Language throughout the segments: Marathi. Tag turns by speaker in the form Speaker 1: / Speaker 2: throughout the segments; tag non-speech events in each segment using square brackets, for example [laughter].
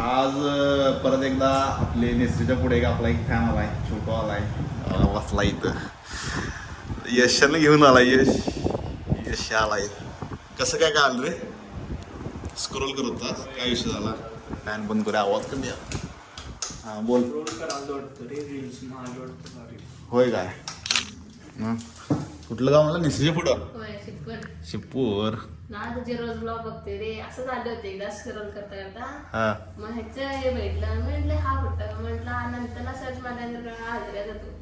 Speaker 1: आज परत एकदा आपले नेसरीच्या पुढे एक आपला एक फॅन आलाय छोटो आलाय. बसला इथं. यशानं घेऊन आलाय यश. यश आलाय. कसं काय काय आलं रे? स्क्रोल करत होता. काय विषय झाला? फॅन बंद करूया. आवाज कमी. हा बोल. होय काय? हं. कुठलं गाव मला नेसरीच्या पुढं शिपूर
Speaker 2: ना तुझे रोज ब्लॉग बघते रे. असं झालं होतं एकदा स्क्रॉल करता करता.
Speaker 1: हा.
Speaker 2: मग ह्याचं हे भेटलं. म्हटलं हा कुठं? म्हटलं हा नंतरला सर्च मारल्यानंतर हाजऱ्या जातो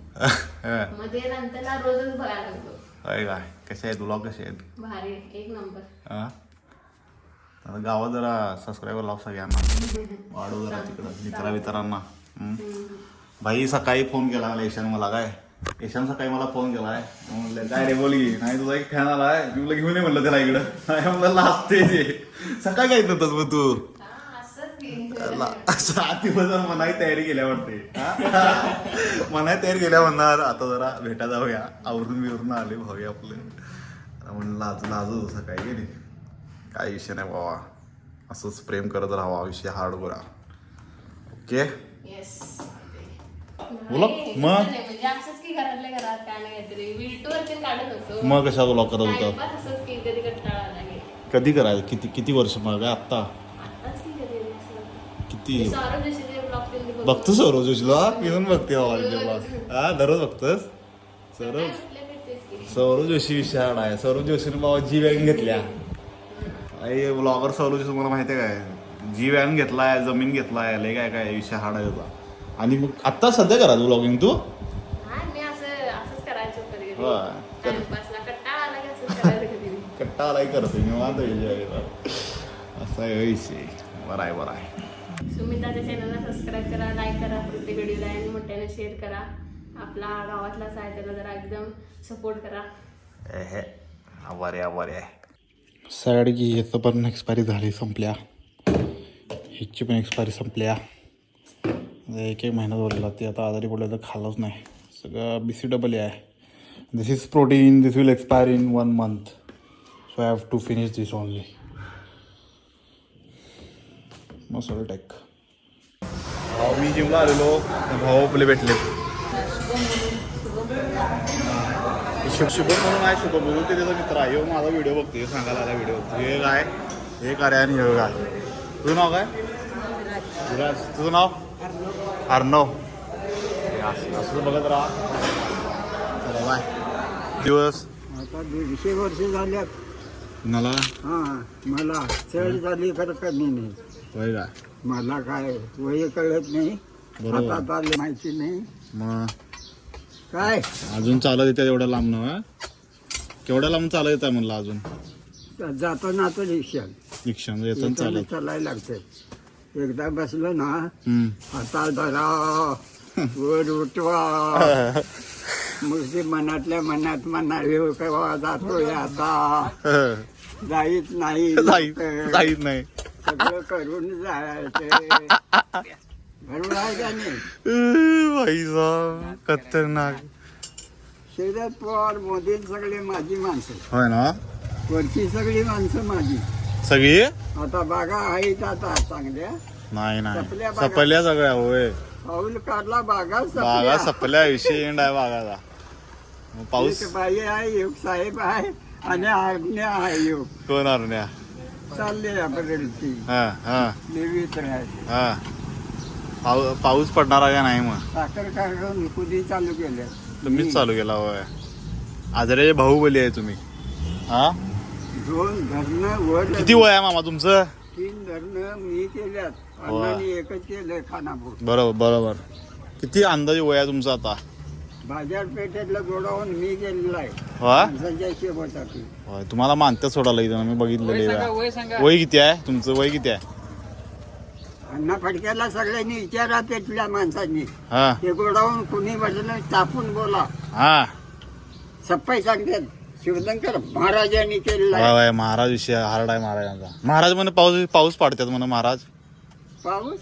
Speaker 1: हं.
Speaker 2: मग ते नंतरला रोजच बघायला लागतो
Speaker 1: होय काय कसे आहेत ब्लॉग कसे आहेत?
Speaker 2: भारी एक नंबर
Speaker 1: हा. आता गावात जरा सबस्क्राईबर लाव सगळ्यांना. [laughs] वाढव जरा तिकडं मित्रा मित्रांना? भाई सकाळी फोन केला मला ईशान मला काय? ईशान सकाळी मला फोन केलाय. मग म्हणलं काय रे बोली? नाही तुझा एक फॅन आलाय. मी तुला घेऊन ये म्हणलं त्याला इकडं. नाही म्हणलं लाजते ते सकाळी काय नव्हतं मग तू?
Speaker 2: हा
Speaker 1: मनाही तयारी केल्या वाटते. मनाही तयारी केल्या म्हणणार. आता जरा भेटा जाऊया. आवरून बिवरून आले भाऊया आपले. आता म्हणलं लाज लाज सकाळी गेली. काय विषय नाही बाबा असंच प्रेम करत राहावा. विषय हार्ड गोरा. ओके बोला, मग?
Speaker 2: म्हणजे असंच की घरातल्या घरात काय नाही काहीतरी. विटवरती काढत होतो.
Speaker 1: मग कशा तुला करत होता?
Speaker 2: टाइमपास असंच की कधी कंटाळा आला की
Speaker 1: कधी करायचं? किती किती वर्ष मग? आत्ता?
Speaker 2: आत्ताच की कधी असं.
Speaker 1: किती?
Speaker 2: सौरभ जोशीचे ब्लॉग त्यांनी बघून-
Speaker 1: बघतो सौरव जोशीला मी पण बघते ब्लॉग हा दररोज बघतोस?
Speaker 2: काय
Speaker 1: सौरव
Speaker 2: म्हटलं भेटतेच की.
Speaker 1: सौरव जोशी विषयाड आहे. सौरव जोशीने बाबा जी वॅन घेतल्या. अरे ब्लॉगर सौरव जोशी तुम्हाला माहिती आहे काय? जी वॅन घेतलाय जमीन घेतलाय लय काय काय विषय हाड आहे त्याचा आणि मग आत्ता सध्या करा ब्लॉगिंग तू?
Speaker 2: हा मी असं असंच करायचो कधी कधी.
Speaker 1: होय.
Speaker 2: टाइमपासला कंटाळा आला की असंच करायचं कधी कधी. [laughs]
Speaker 1: करतो निवांत विषय असा आहे विषय बरं आहे बरं आहे.
Speaker 2: सुमिताच्या चॅनलला सबस्क्राईब करा लाईक करा प्रत्येक व्हिडिओला आणि मोठ्याने शेअर करा. आपला गावातलाच आहे त्याला जरा एकदम सपोर्ट करा.
Speaker 1: एहे आभार आभार आहे. साईड की याचं पण एक्सपायरी झाली संपल्या. ह्याची पण एक्सपायरी संपल्या. एक एक महिना झालेला ते आता आजारी पडलं तर खाल्लंच नाही. सगळं बी सी डबल आहे. This is protein this will expire in one month so I have to finish this only MuscleTech मी जिमला आलेलो. भाऊ आपले भेटले. शुभ शुभम म्हणून आहे शुभम म्हणून ते त्याचा मित्र आहे. माझा व्हिडिओ बघते सांगायला आला व्हिडिओ हे काय हे कार्य आणि हे काय तुझं नाव काय? तुझं नाव? अर्णव असं बघत राहा. बाय दिवस.
Speaker 3: आता दीडशे वर्ष झाल्यात.
Speaker 1: मला?
Speaker 3: हा मला चढ झाली खरं कमी नाही.
Speaker 1: होय
Speaker 3: मला काय वय कळत नाही.
Speaker 1: बरोबर.
Speaker 3: हातात आले माहिती नाही.
Speaker 1: मग?
Speaker 3: काय?
Speaker 1: अजून चालत येते एवढ्या लांब ना केवढ्या लांब चालत येत म्हणलं अजून?
Speaker 3: जाताना आता रिक्षा
Speaker 1: रिक्षा चालत.
Speaker 3: चालायला लागते एकदा बसलो ना. हातात धरा वर उठवा. [laughs] मग ते मनातल्या मनात म्हणाले केव्हा जातोय आता? [laughs] जाईत नाही.
Speaker 1: जाईत नाही.
Speaker 3: सगळं करून जायचं. बरोबर आहे का नाही?
Speaker 1: खतरनाक.
Speaker 3: शरद पवार मोदी सगळे माझी माणसं.
Speaker 1: होय ना?
Speaker 3: वरची सगळी माणसं माझी.
Speaker 1: सगळी?
Speaker 3: आता बागा आहेत आता चांगल्या.
Speaker 1: नाही नाही.
Speaker 3: सपल्या बागा.
Speaker 1: सपल्या सगळ्या होय.
Speaker 3: पाऊल काढला बागा
Speaker 1: बागा
Speaker 3: सपल्या.
Speaker 1: सपल्या विषय एंड आहे बागाचा. मग पाऊस?
Speaker 3: एक बाई आहे एक साहेब आहे आणि आज्ञा आहे योग
Speaker 1: कोण अरण्या
Speaker 3: चालले ती.
Speaker 1: हा हा.
Speaker 3: राहायचे.
Speaker 1: हा. पाऊ पाऊस पडणार आहे का नाही मग?
Speaker 3: साखर कारखान कुदी चालू केले.
Speaker 1: तुम्हीच चालू केला होय. आजरे भाऊबली आहे तुम्ही. हा?
Speaker 3: दोन धरणं वर
Speaker 1: किती वय आहे मामा तुमचं?
Speaker 3: तीन धरणं मी केल्यात. अण्णांनी एकच केलंय खानापूर.
Speaker 1: बरोबर बरोबर. किती अंदाजे वय आहे तुमचं आता?
Speaker 3: बाजारपेठेतलं गोडाऊन मी केलेलं आहे.
Speaker 1: होय तुम्हाला मानत्या सोडायला इथं मी बघितलेलं वय किती आहे? तुमचं वय किती आहे?
Speaker 3: अण्णा फडक्याला सगळ्यांनी विचारा तिथल्या माणसांनी.
Speaker 1: हा.
Speaker 3: ते गोडाऊन कुणी बसलं चापून बोला.
Speaker 1: हा.
Speaker 3: सप्पाई सांगतात शिवशंकर महाराजांनी केलेलं आहे.
Speaker 1: वाय महाराज विषय हार्ड आहे महाराजांचा महाराज म्हणे पाऊस पाऊस पाडतात म्हणे महाराज.
Speaker 3: पाऊस?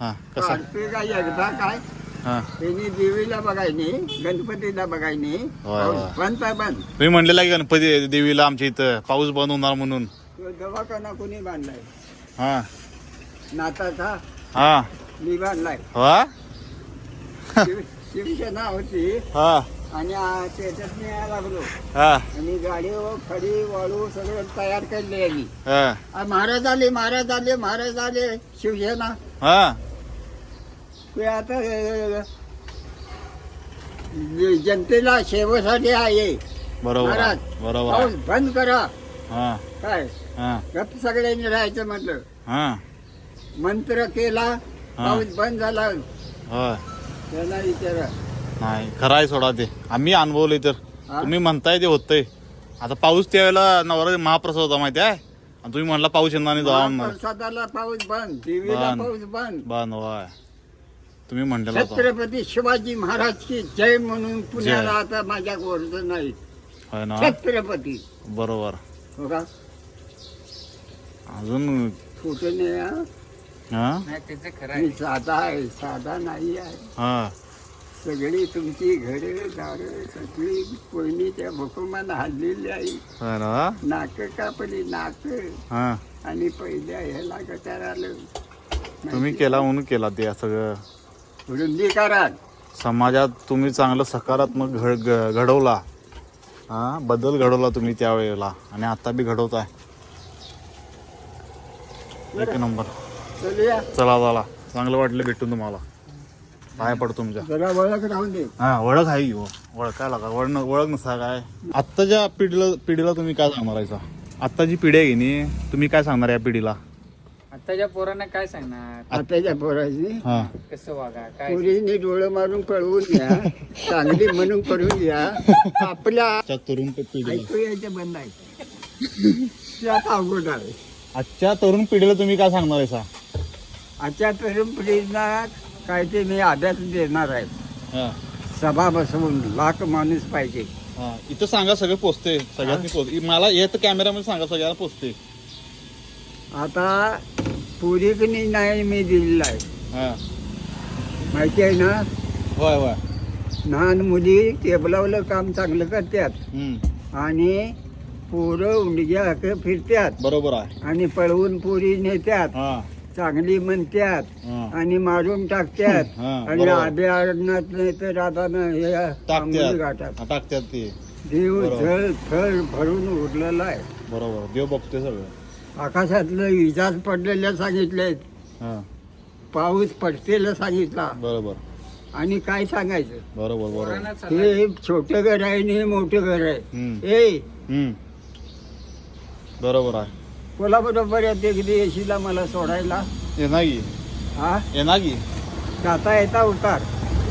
Speaker 1: हा कसं?
Speaker 3: काय एकदा काय?
Speaker 1: हा.
Speaker 3: त्यांनी देवीला बघायनी गणपतीला बघायनी
Speaker 1: होय, होय.
Speaker 3: बंद आहे बंद.
Speaker 1: तुम्ही म्हणलेला की गणपती देवीला आमच्या इथं पाऊस बंद होणार म्हणून.
Speaker 3: तो दवाखाना कुणी बांधलाय?
Speaker 1: हा.
Speaker 3: नाताचा
Speaker 1: हा.
Speaker 3: मी बांधलाय.
Speaker 1: हा?
Speaker 3: शिव- शिवसेना होती.
Speaker 1: हा.
Speaker 3: आणि आ- त्याच्यात मी यायला लागलो.
Speaker 1: हा.
Speaker 3: आणि गाडी व खडी वाळू सगळं तयार केले यांनी.
Speaker 1: हा.
Speaker 3: आ, महाराज आले महाराज आले महाराज आले. शिवसेना
Speaker 1: हा.
Speaker 3: ते आता अ, जे- जनतेला सेवेसाठी आहे.
Speaker 1: बरोबर.
Speaker 3: महाराज
Speaker 1: बरोबर.
Speaker 3: पाऊस बंद करा.
Speaker 1: हा.
Speaker 3: काय?
Speaker 1: हा.
Speaker 3: गप सगळ्यांनी राहायचं म्हटलं.
Speaker 1: हा.
Speaker 3: मंत्र केला पाऊस बंद झाला.
Speaker 1: होय.
Speaker 3: त्याला विचारा.
Speaker 1: नाही खरं आहे सोडा ते. आम्ही अनुभवले तर? तुम्ही म्हणताय ते होतंय. आता पाऊस त्यावेळेला नवरा महाप्रसाद होता माहिती आहे? आणि तुम्ही म्हणला पाऊस जावा म्हणून.
Speaker 3: महाप्रसादाला पाऊस बंद
Speaker 1: बंद.
Speaker 3: पाऊस बंद.
Speaker 1: बंद होय. तुम्ही म्हणलेला होता.
Speaker 3: छत्रपती शिवाजी महाराज की जय म्हणून पुण्याला आता माझ्या गोरज नाही.
Speaker 1: होय ना?
Speaker 3: छत्रपती.
Speaker 1: बरोबर.
Speaker 3: हो का?
Speaker 1: अजून
Speaker 3: खोटे नाही. हा? मी साधा आहे साधा नाही आहे.
Speaker 1: हा.
Speaker 3: सगळी तुमची घरे दारं सगळी कोयनीच्या भुकुमानं हल्लेली आहे.
Speaker 1: ना?
Speaker 3: नाक कापली नाक.
Speaker 1: हा.
Speaker 3: आणि पहिल्या ह्याला गटार आलं.
Speaker 1: तुम्ही केला म्हणून केला ते सगळं?
Speaker 3: रुंदीकरण
Speaker 1: समाजात तुम्ही चांगलं सकारात्मक घड ग- घडवला. हा बदल घडवला तुम्ही त्यावेळेला आणि आता बी घडवताय एक नंबर.
Speaker 3: चलूया.
Speaker 1: चला चला. चांगलं वाटलं भेटून तुम्हाला. पाय पडतो तुमच्या.
Speaker 3: जरा ओळख राहून दे.
Speaker 1: हा ओळख आहे की हो? ओळखायला का ओळख ओळख नसा काय? आत्ताच्या पिढीला पिढीला तुम्ही काय सांगणार आहे सा? आत्ताची पिढी आहे की नाही? तुम्ही काय सांगणार या पिढीला?
Speaker 4: आताच्या पोरांना काय सांगणार?
Speaker 3: आताच्या पोराची
Speaker 1: हा.
Speaker 4: कसं वागा? काय?
Speaker 3: पोरीने डोळं मारून पळवून घ्या. चांगली म्हणून करून घ्या. आपल्या
Speaker 1: आजच्या तरुण पिढीला.
Speaker 3: ऐकू यायचं बंद आहे. अवघड
Speaker 1: आजच्या तरुण पिढीला तुम्ही काय सांगणार आहे सा
Speaker 3: आजच्या तरुण पिढीला काय ते मी अभ्यास देणार आहे.
Speaker 1: हा.
Speaker 3: सभा बसवून लाख माणूस पाहिजे.
Speaker 1: हा. इथं सांगा सगळं पोचते. सगळ्यांनी पोचते मला येत कॅमेरामध्ये सांगा सगळ्यांना पोचते.
Speaker 3: आता पुरीकनी नाही मी दिलेला आहे.
Speaker 1: हा.
Speaker 3: माहिती आहे ना?
Speaker 1: होय होय.
Speaker 3: लहान मुली टेबलावलं काम चांगलं करतात.
Speaker 1: हम्म.
Speaker 3: आणि पोरं उंडग्या हक फिरतात.
Speaker 1: बरोबर आहे.
Speaker 3: आणि पळवून पोरी नेत्यात
Speaker 1: हा.
Speaker 3: चांगली म्हणतात
Speaker 1: हा.
Speaker 3: आणि मारून टाकतात [laughs]
Speaker 1: हा,
Speaker 3: आणि
Speaker 1: बरोबर.
Speaker 3: अभयारण्यात नाही तर आता न हे आंबोली
Speaker 1: टाकत्यात
Speaker 3: घाटात.
Speaker 1: हा, टाकत्यात ते.
Speaker 3: देव
Speaker 1: बरोबर.
Speaker 3: थळ थळ भरून उरलेला आहे.
Speaker 1: बरोबर. देव बघते सगळं.
Speaker 3: आकाशातलं इजाज पडलेल्या सांगितले
Speaker 1: हा.
Speaker 3: पाऊस पडतेला सांगितला.
Speaker 1: बरोबर.
Speaker 3: आणि काय सांगायचं?
Speaker 1: बरोबर बरोबर.
Speaker 3: हे छोटं घर आहे आणि हे मोठं घर आहे.
Speaker 1: हम्म.
Speaker 3: ए
Speaker 1: हम्म. बरोबर आहे.
Speaker 3: कोल्हापूर येते कधी येशीला मला सोडायला.
Speaker 1: येणार की?
Speaker 3: हा?
Speaker 1: येणार की?
Speaker 3: जाता येता उतार.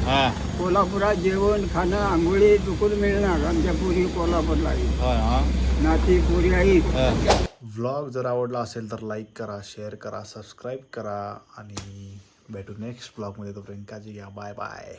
Speaker 1: हा.
Speaker 3: कोल्हापुरात जेवण खाणं आंघोळी चुकून मिळणार आमच्या पुरी कोल्हापूरला. आहे.
Speaker 1: होय हा.
Speaker 3: नाती पुरी आहेत.
Speaker 1: व्लॉग जर आवडला असेल तर लाईक करा शेअर करा सबस्क्राईब करा आणि भेटू नेक्स्ट ब्लॉगमध्ये तोपर्यंत काळजी घ्या. Bye bye